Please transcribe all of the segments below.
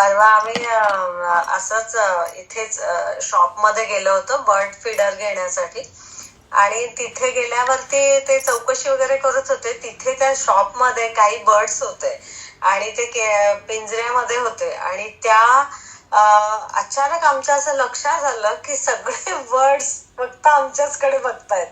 परवा आम्ही असंच इथेच शॉपमध्ये गेलो होतो बर्ड फिडर घेण्यासाठी. आणि तिथे गेल्यावरती ते चौकशी वगैरे करत होते. तिथे त्या शॉपमध्ये काही बर्ड्स होते आणि ते पिंजऱ्यामध्ये होते. आणि त्या अचानक आमच्या असं लक्षात आलं की सगळे बर्ड्स फक्त आमच्याचकडे बघतायत.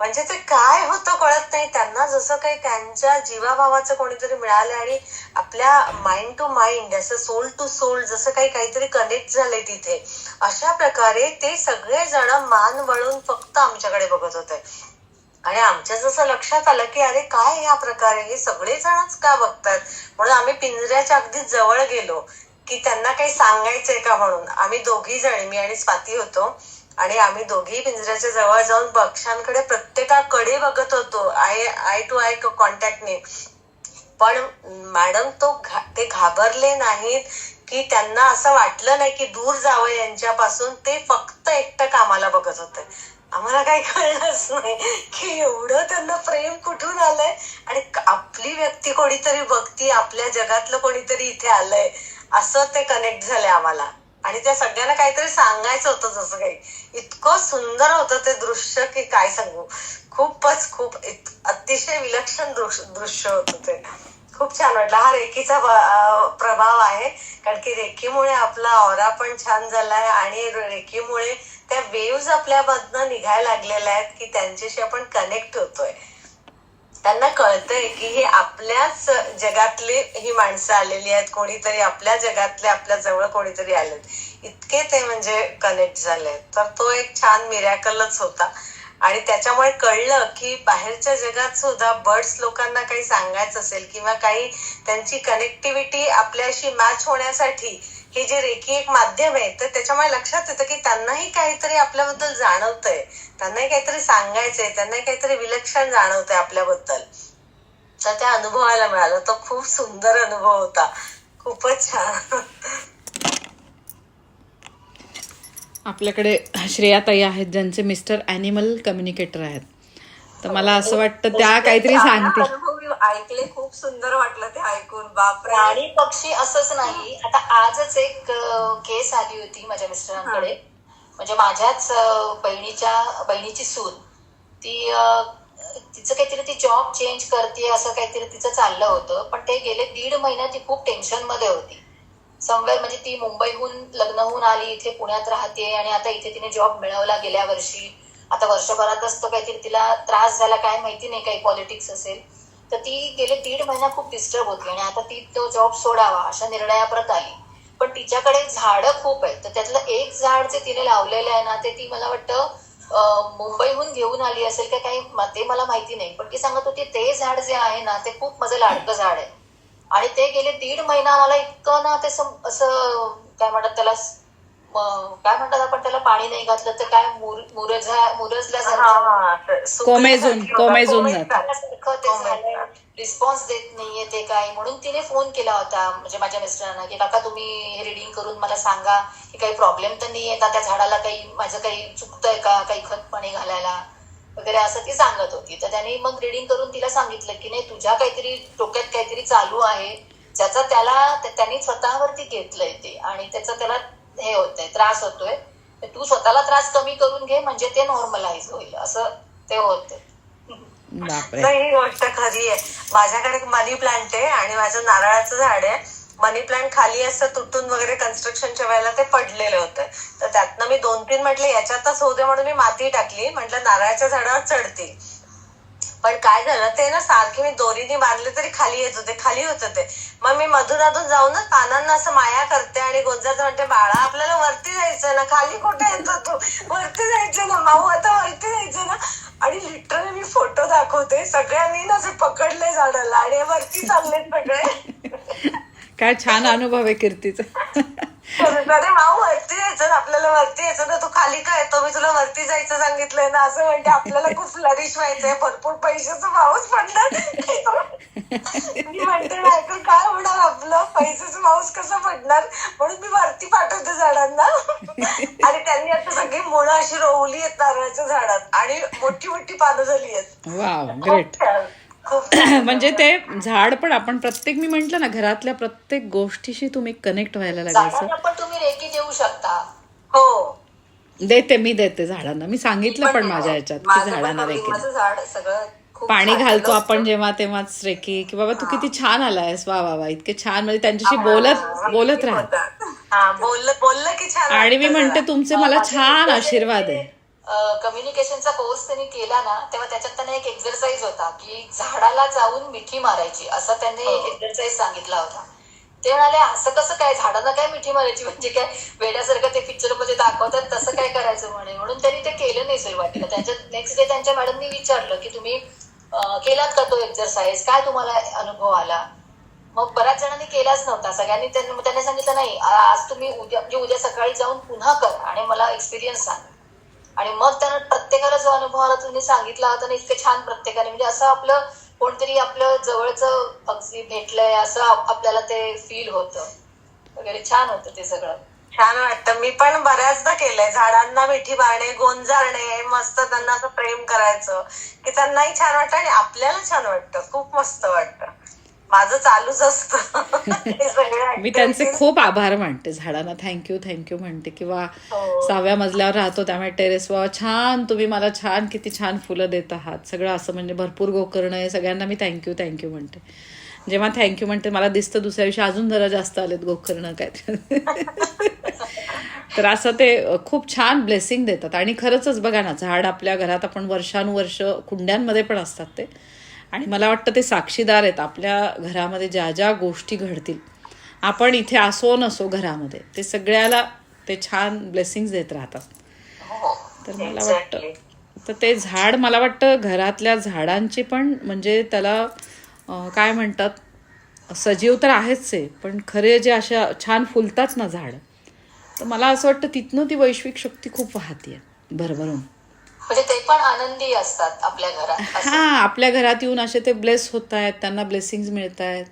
म्हणजे ते काय होतं कळत नाही. त्यांना जसं काही त्यांच्या जीवाभावाचं कोणीतरी मिळालं आणि आपल्या माइंड टू माइंड असं सोल टू सोल जसं काही काहीतरी कनेक्ट झालंय तिथे अशा प्रकारे ते सगळे जण मान वळून फक्त आमच्याकडे बघत होते. आणि आमच्या जसं लक्षात आलं की अरे काय या प्रकारे? हे सगळे जणच का बघतात? म्हणून आम्ही पिंजऱ्याच्या अगदी जवळ गेलो की त्यांना काही सांगायचंय का म्हणून? आम्ही दोघी जणी मी आणि स्वाती होतो. आणि आम्ही दोघी पिंजऱ्याच्या जवळ जाऊन पक्ष्यांकडे प्रत्येकाकडे बघत होतो. आय आय टू आय कॉन्टॅक्टने पण मॅडम तो घा- ते घाबरले नाहीत की त्यांना असं वाटलं नाही की दूर जावं यांच्यापासून. ते फक्त एकटं कामाला बघत होते. आम्हाला काही कळलंच नाही की एवढं त्यांना प्रेम कुठून आलंय? आणि आपली व्यक्ती कोणीतरी बघती आपल्या जगातलं कोणीतरी इथे आलंय. असं ते कनेक्ट झालंय आम्हाला. आणि त्या सगळ्यांना काहीतरी सांगायचं होतं जसं काही. इतकं सुंदर होतं ते दृश्य की काय सांगू. खूपच खूप अतिशय विलक्षण दृश्य होत होतं ते. खूप छान वाटलं. हा रेखीचा प्रभाव आहे. कारण की रेखीमुळे आपला ऑरा पण छान झालाय आणि रेखीमुळे त्या वेव्ज आपल्यामधनं निघायला लागलेल्या आहेत की त्यांच्याशी आपण कनेक्ट होतोय. त्यांना कळतंय की हे आपल्याच जगातली ही माणसं आलेली आहेत कोणीतरी आपल्या जगातले आपल्या जवळ कोणीतरी आलेत. इतके ते म्हणजे कनेक्ट झाले. तर तो एक छान मिरॅकलच होता. आणि त्याच्यामुळे कळलं की बाहेरच्या जगात सुद्धा बर्ड्स लोकांना काही सांगायचं असेल किंवा काही त्यांची कनेक्टिव्हिटी आपल्याशी मॅच होण्यासाठी हे जे रेखी एक माध्यम आहे तर त्याच्यामुळे लक्षात येतं की त्यांनाही काहीतरी आपल्याबद्दल जाणवतंय. त्यांनाही काहीतरी सांगायचंय त्यांनाही काहीतरी विलक्षण जाणवतंय आपल्याबद्दल. तर त्या अनुभवायला मिळालं. तो खूप सुंदर अनुभव होता. खूपच छान. आपल्याकडे श्रेयाताई आहेत ज्यांचे मिस्टर ॲनिमल कम्युनिकेटर आहेत. तर मला असं वाटतं त्या काहीतरी सांगतील. ऐकले खूप सुंदर वाटलं ते ऐकून. बापरे. प्राणी पक्षी असंच नाही. आता आजच एक केस आली होती माझ्या मिस्टरांकडे. म्हणजे माझ्याच बहिणीच्या बहिणीची सून. ती तिचं काहीतरी ती जॉब चेंज करते असं काहीतरी तिचं चाललं होतं. पण ते गेले दीड महिना ती खूप टेन्शनमध्ये होती. समवेअर म्हणजे ती मुंबईहून लग्न होऊन आली इथे पुण्यात राहते आणि आता इथे तिने जॉब मिळवला गेल्या वर्षी. आता वर्षभरातच तो काहीतरी तिला त्रास झाला काय माहिती नाही काही पॉलिटिक्स असेल. तर ती गेले दीड महिना खूप डिस्टर्ब होती आणि आता ती तो जॉब सोडावा अशा निर्णयाप्रत आली. पण तिच्याकडे झाडं खूप आहेत. तर त्यातलं एक झाड जे तिने लावलेलं आहे ना ते ती मला वाटतं मुंबईहून घेऊन आली असेल का काही ते मला माहिती नाही. पण ती सांगत होती ते झाड जे आहे ना ते खूप माझं लाडकं झाड आहे. आणि ते गेले दीड महिना मला इतकं ना ते सम- असं काय म्हणतात त्याला काय म्हणतात आपण त्याला पाणी नाही घातलं तर काय? मुर- मुरझा मुरजल्यासारखं तर कोमेजून- सुकल्यासारखं कोमेजून होतं. जातं. सारखं ते झालंय. रिस्पॉन्स देत नाहीये ते काय म्हणून तिने फोन केला होता म्हणजे माझ्या मिस्टरांना की काका तुम्ही हे रिडिंग करून मला सांगा की काही प्रॉब्लेम तर नाहीये का त्या झाडाला काही माझं काही चुकतंय का? काही खत पाणी घालायला? वगैरे असं ती सांगत होती. तर त्यांनी मग रिडिंग करून तिला सांगितलं की नाही तुझ्या काहीतरी डोक्यात काहीतरी चालू आहे. ज्याचा त्याला त्या- त्यांनी स्वतःवरती घेतलंय ते. आणि त्याचा त्याला हे होतंय त्रास होतोय. तर तू स्वतःला त्रास कमी करून घे म्हणजे ते नॉर्मलाइज होईल. असं ते होते नाही ही गोष्ट खरी आहे. माझ्याकडे मनी प्लांट आहे आणि माझं नारळाचं झाड आहे. मनी प्लांट खाली असं तुटून वगैरे कन्स्ट्रक्शनच्या वेळेला ते पडलेलं होतं. तर त्यातनं मी दोन तीन म्हटलं याच्यातच होऊ दे म्हणून मी माती टाकली. म्हटलं नारळाच्या झाडावर चढतील. पण काय झालं ते ना सारखे मी दोरीने बांधले तरी खाली येत होते खाली होत ते मग मी मधून अधून जाऊन ना पानांना असं माया करते आणि गोंजाचं म्हणते बाळा आपल्याला वरती जायचं ना खाली कुठे येतो तू? वरती जायचं ना माऊ आता वरती जायचं ना. आणि लिटरली मी फोटो दाखवते सगळ्यांनी ना असं पकडले झाडाला आणि वरती चाललेत सगळे. काय छान अनुभव आहे कीर्तीचा. अरे माऊ वरती जायचं आपल्याला वरती यायचं ना तू खाली काय? येतो मी तुला वरती जायचं सांगितलंय ना असं म्हणते आपल्याला खूप फ्लरिश व्हायचंय. भरपूर पैशाचं पाऊस पडणार. मी म्हणते नाही काय होणार आपलं? पैशाचं पाऊस कसं पडणार? म्हणून मी वरती पाठवते झाडांना. आणि त्यांनी आता सगळी मुळं अशी रोवली आहेत नारळाच्या झाडात. आणि मोठी मोठी पानं झाली आहेत. म्हणजे ते झाड पण आपण प्रत्येक मी म्हंटल ना घरातल्या प्रत्येक गोष्टीशी तुम्ही कनेक्ट व्हायला लागायचं. पण तुम्ही रेकी देऊ शकता. हो. देते मी देते झाडांना. मी सांगितलं पण माझ्या ह्याच्यात की झाडांना रेकी झाड सगळं पाणी घालतो आपण. जेव्हा तेव्हाच रेकी. की बाबा तू किती छान आलायस. वा वा वा. इतके छान म्हणजे त्यांच्याशी बोलत बोलत राहा. होतात. हा बोललं बोललं की छान आणि मी म्हणते. तुमचे मला छान आशीर्वाद आहे. कम्युनिकेशनचा कोर्स त्यांनी केला ना तेव्हा त्याच्यात त्यांना एक एक्झरसाइज होता की झाडाला जाऊन मिठी मारायची असा त्यांनी एक एक्झरसाइज सांगितला होता. ते म्हणाले असं कसं काय? झाडांना काय मिठी मारायची? म्हणजे काय? वेड्यासारखं ते पिक्चरमध्ये दाखवतात तसं काय करायचं म्हणे? म्हणून त्यांनी ते केलं नाही सुरुवातीला. त्यांच्या नेक्स्ट डे त्यांच्या मॅडमनी विचारलं की तुम्ही केलात का तो एक्झरसाइज काय तुम्हाला अनुभव आला? मग बऱ्याच जणांनी केलाच नव्हता. सगळ्यांनी त्यांनी सांगितलं नाही आज तुम्ही उद्या म्हणजे उद्या सकाळी जाऊन पुन्हा करा आणि मला एक्सपिरियन्स सांगा. आणि मग त्यांना प्रत्येकाला जो अनुभव आला तुम्ही सांगितला होता ना इतकं छान प्रत्येकाने म्हणजे असं आपलं कोणतरी आपलं जवळचं अगदी भेटलंय असं आपल्याला ते फील होतं. वगैरे छान होतं ते सगळं. छान वाटतं. मी पण बऱ्याचदा केलंय. झाडांना मिठी मारणे गोंजारणे मस्त त्यांना असं प्रेम करायचं की त्यांनाही छान वाटतं आणि आपल्याला छान वाटतं. खूप मस्त वाटतं. माझं चालूच असतं. मी त्यांचे. खूप आभार मानते. झाडांना थँक्यू थँक्यू म्हणते किंवा हो. सहाव्या मजल्यावर राहतो त्यामुळे टेरेस वा छान तुम्ही मला छान किती छान फुलं देत आहात. सगळं असं म्हणजे भरपूर गोकर्ण आहे. सगळ्यांना मी थँक्यू थँक्यू म्हणते. जेव्हा थँक्यू म्हणते मला दिसतं दुसऱ्या दिवशी अजून जरा जास्त आलेत गोकर्ण काय तर असं ते खूप छान ब्लेसिंग देतात. आणि खरंच बघा ना झाड आपल्या घरात आपण वर्षानुवर्ष कुंड्यांमध्ये पण असतात ते. आणि मला वाटतं ते साक्षीदार आहेत. आपल्या घरामध्ये ज्या ज्या गोष्टी घडतील आपण इथे असो नसो घरामध्ये ते सगळ्याला ते छान ब्लेसिंग्स देत राहतात. तर मला. वाटतं तर ते झाड मला वाटतं घरातल्या झाडांची पण म्हणजे त्याला काय म्हणतात सजीव तर आहेच आहे पण खरे जे अशा छान फुलतात ना झाड तर मला असं वाटतं तिथनं ती वैश्विक शक्ती खूप वाहतीये भरभरून. म्हणजे ते पण आनंदी असतात आपल्या घरात. हा आपल्या घरात येऊन असे ते ब्लेस होत आहेत त्यांना ब्लेसिंग मिळत आहेत.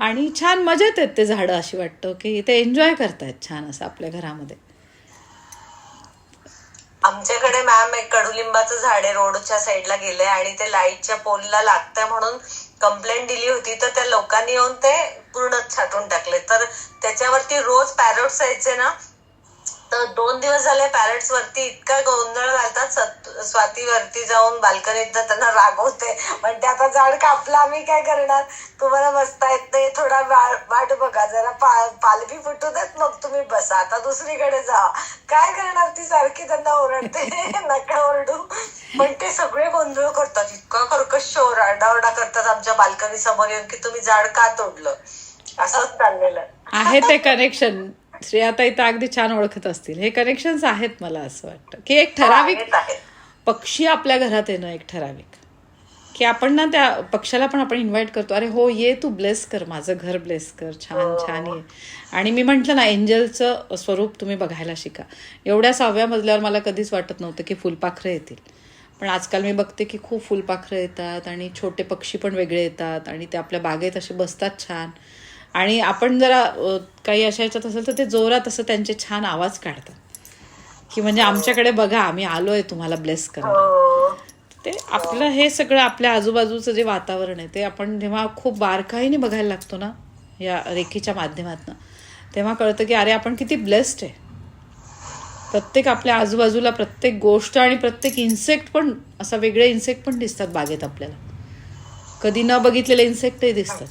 आणि छान मजेत आहेत ते झाडं अशी वाटतं की ते एन्जॉय करतायत छान असं आपल्या घरामध्ये. आमच्याकडे मॅम एक कडुलिंबाचं झाड आहे रोडच्या साईडला गेले आणि ते लाईटच्या पोलला लागतंय म्हणून कंप्लेंट दिली होती. तर त्या लोकांनी येऊन ते पूर्णच छाटून टाकले. तर त्याच्यावरती रोज पॅरोट्स यायचे ना तर दोन दिवस झाले पॅरेट्स वरती इतका गोंधळ घालतात स्वाती वरती जाऊन बाल्कनीत त्यांना रागवते. म्हणते आता झाड कापलं आम्ही काय करणार? तुम्हाला बसता येत नाही थोडा वाट बघा जरा पालवी फुटू देत मग तुम्ही बसा आता दुसरीकडे जा. काय करणार? ती सारखी त्यांना ओरडते नका ओरडू. पण ते सगळे गोंधळ करतात इतका कर्कश ओरडाओरडा करतात आमच्या बाल्कनी समोर येऊन की तुम्ही झाड का तोडलं? असंच चाललेलं. आहे ते कनेक्शन श्रेयाताई तर अगदी छान ओळखत असतील. हे कनेक्शन्स आहेत मला असं वाटतं. की एक ठराविक. पक्षी आपल्या घरात येणं एक ठराविक. की आपण ना त्या पक्षाला पण आपण इन्व्हाइट करतो. अरे हो ये तू ब्लेस कर माझं घर ब्लेस कर छान छान ये. आणि मी म्हंटल ना एंजलचं स्वरूप तुम्ही बघायला शिका. एवढ्या सहाव्या मजल्यावर मला कधीच वाटत नव्हतं की फुलपाखरं येतील. पण आजकाल मी बघते की खूप फुलपाखरं येतात आणि छोटे पक्षी पण वेगळे येतात आणि ते आपल्या बागेत असे बसतात छान. आणि आपण जरा काही अशा ह्याच्यात असेल तर ते जोरात असं त्यांचे छान आवाज काढतात. की म्हणजे आमच्याकडे बघा आम्ही आलोय तुम्हाला ब्लेस करायला हो. ते आपलं हे सगळं आपल्या आजूबाजूचं जे वातावरण आहे ते आपण जेव्हा खूप बारकाईने बघायला लागतो ना या रेखीच्या माध्यमातून तेव्हा कळतं की अरे आपण किती ब्लेस्ड आहे. प्रत्येक आपल्या आजूबाजूला प्रत्येक गोष्ट आणि प्रत्येक इन्सेक्ट पण असा वेगळे इन्सेक्ट पण दिसतात बागेत आपल्याला. कधी न बघितलेले इन्सेक्टही दिसतात.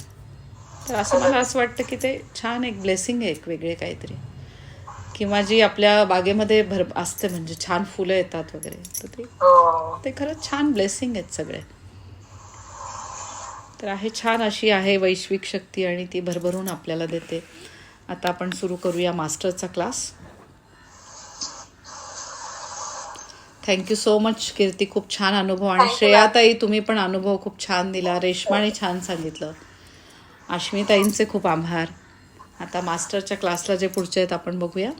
तर असं मला असं वाटतं की ते छान एक ब्लेसिंग आहे एक वेगळे काहीतरी. किंवा जी आपल्या बागेमध्ये भर असते म्हणजे छान फुलं येतात वगैरे तर ते हो. ते खरंच छान ब्लेसिंग आहेत सगळे. तर आहे छान अशी आहे वैश्विक शक्ती आणि ती भरभरून आपल्याला देते. आता आपण सुरू करूया मास्टरचा class. Thank you so much Kirti. खूप छान अनुभव. आणि श्रेयाताई तुम्ही पण अनुभव खूप छान दिला. रेशमाने छान सांगितलं. अश्मिताईंचे खूप आभार. आता मास्टरच्या क्लासला जे पुढचे आहेत आपण बघूया.